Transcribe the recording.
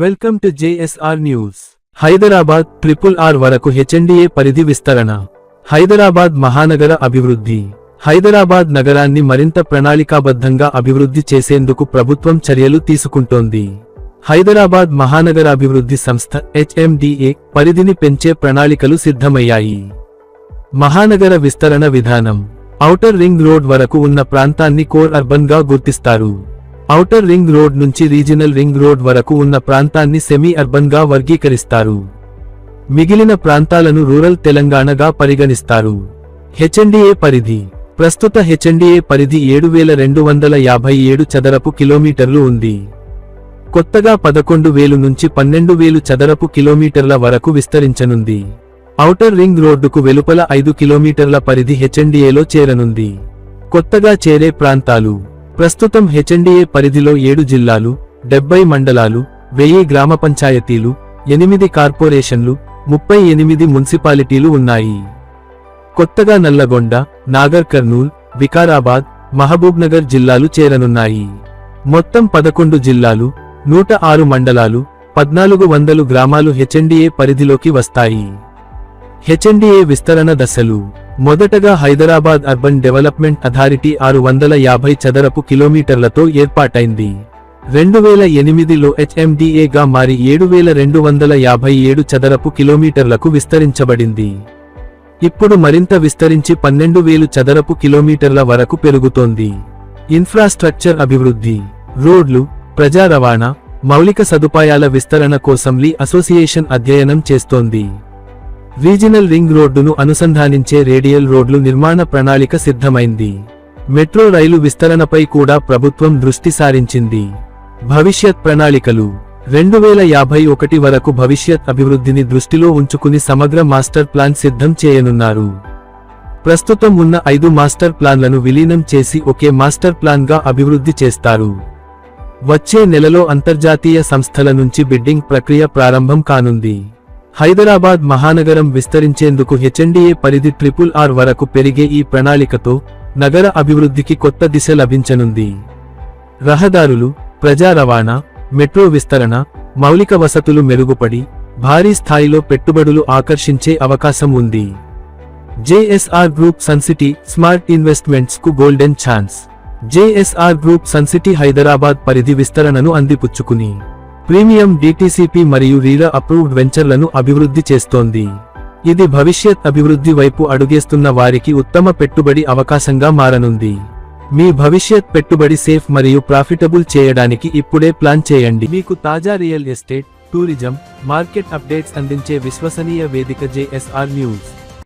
Welcome to JSR news. Hyderabad triple R వరకు HMDA పరిధి విస్తరణ. హైదరాబాద్ మహానగర అభివృద్ధి. హైదరాబాద్ నగరాన్ని మరింత ప్రణాళికాబద్ధంగా అభివృద్ధి చేసేందుకు ప్రభుత్వం చర్యలు తీసుకుంటోంది. హైదరాబాద్ మహానగర అభివృద్ధి సంస్థ హెచ్ఎండిఏ పరిధిని పెంచే ప్రణాళికలు సిద్ధమయ్యాయి. మహానగర విస్తరణ విధానం. ఔటర్ రింగ్ రోడ్ వరకు ఉన్న ప్రాంతాన్ని కోర్ అర్బన్గా గుర్తిస్తారు. ఔటర్ రింగ్ రోడ్ నుంచి రీజనల్ రింగ్ రోడ్ వరకు ఉన్న ప్రాంతాన్ని సెమీ అర్బన్గా వర్గీకరిస్తారు. మిగిలిన ప్రాంతాలను రూరల్ తెలంగాణగా పరిగణిస్తారు. హెచ్ఎండిఏ పరిధి. ప్రస్తుత హెచ్ఎండిఏ పరిధి ఏడు వేల రెండు వందల యాభై ఏడు చదరపు కిలోమీటర్లు ఉంది. కొత్తగా పదకొండు వేలు నుంచి పన్నెండు వేలు చదరపు కిలోమీటర్ల వరకు విస్తరించనుంది. ఔటర్ రింగ్ రోడ్డుకు వెలుపల ఐదు కిలోమీటర్ల పరిధి హెచ్ఎండిఏలో చేరనుంది. కొత్తగా చేరే ప్రాంతాలు. ప్రస్తుతం హెచ్ఎండిఏ పరిధిలో ఏడు జిల్లాలు డెబ్బై మండలాలు వెయ్యి గ్రామ పంచాయతీలు ఎనిమిది కార్పొరేషన్లు ముప్పై ఎనిమిది మున్సిపాలిటీలు ఉన్నాయి. కొత్తగా నల్లగొండ నాగర్ కర్నూల్ వికారాబాద్ మహబూబ్నగర్ జిల్లాలు చేరనున్నాయి. మొత్తం పదకొండు జిల్లాలు నూట ఆరు మండలాలు పద్నాలుగు వందలు గ్రామాలు హెచ్ఎండిఏ పరిధిలోకి వస్తాయి. హెచ్ఎండిఏ విస్తరణ దశలు మొదటగా హైదరాబాద్ అర్బన్ డెవలప్మెంట్ అథారిటీ ఆరు వందల యాభై చదరపు కిలోమీటర్లతో ఏర్పాటైంది. రెండు వేల ఎనిమిదిలో హెచ్ఎండిఏగా మారి ఏడు వేల రెండు వందల యాభై ఏడు చదరపు కిలోమీటర్లకు విస్తరించబడింది. ఇప్పుడు మరింత విస్తరించి పన్నెండు వేలు చదరపు కిలోమీటర్ల వరకు పెరుగుతోంది. ఇన్ఫ్రాస్ట్రక్చర్ అభివృద్ధి రోడ్లు ప్రజా రవాణా మౌలిక సదుపాయాల విస్తరణ కోసం లీ అసోసియేషన్ అధ్యయనం చేస్తోంది. రీజినల్ రింగ్ రోడ్డును అనుసంధానించే రేడియల్ రోడ్లు నిర్మాణ ప్రణాళిక సిద్ధమైంది. మెట్రో రైలు విస్తరణపై కూడా ప్రభుత్వం దృష్టి సారించింది. భవిష్యత్ ప్రణాళికలు. రెండు వేల యాభై ఒకటి వరకు భవిష్యత్ అభివృద్ధిని దృష్టిలో ఉంచుకుని సమగ్ర మాస్టర్ ప్లాన్ సిద్ధం చేయనున్నారు. ప్రస్తుతం ఉన్న ఐదు మాస్టర్ ప్లాన్లను విలీనం చేసి ఒకే మాస్టర్ ప్లాన్గా అభివృద్ధి చేస్తారు. వచ్చే నెలలో అంతర్జాతీయ సంస్థల నుంచి బిడ్డింగ్ ప్రక్రియ ప్రారంభం కానుంది. హైదరాబాద్ మహానగరం విస్తరించేందుకు హెచ్ఎండిఏ పరిధి ట్రిపుల్ ఆర్ వరకు పెరిగే ఈ ప్రణాళికతో నగర అభివృద్ధికి కొత్త దిశ లభించనుంది. రహదారులు ప్రజా రవాణా మెట్రో విస్తరణ మౌలిక వసతులు మెరుగుపడి భారీ స్థాయిలో పెట్టుబడులు ఆకర్షించే అవకాశం ఉంది. JSR group Suncity smart ఇన్వెస్ట్మెంట్స్కు golden chance. JSR group Suncity Hyderabad పరిధి విస్తరణను అందిపుచ్చుకుని ప్రీమియం డిటిసిపి మరియు రీల అప్రూవ్డ్ వెంచర్లను అభివృద్ధి చేస్తోంది. ఇది భవిష్యత్ అభివృద్ధి వైపు అడుగేస్తున్న వారికి ఉత్తమ పెట్టుబడి అవకాశంగా మారనుంది. మీ భవిష్యత్ పెట్టుబడి సేఫ్ మరియు ప్రాఫిటబుల్ చేయడానికి ఇప్పుడే ప్లాన్ చేయండి. మీకు తాజా real estate tourism market updates అందించే విశ్వసనీయ వేదిక జేఎస్ఆర్ న్యూస్.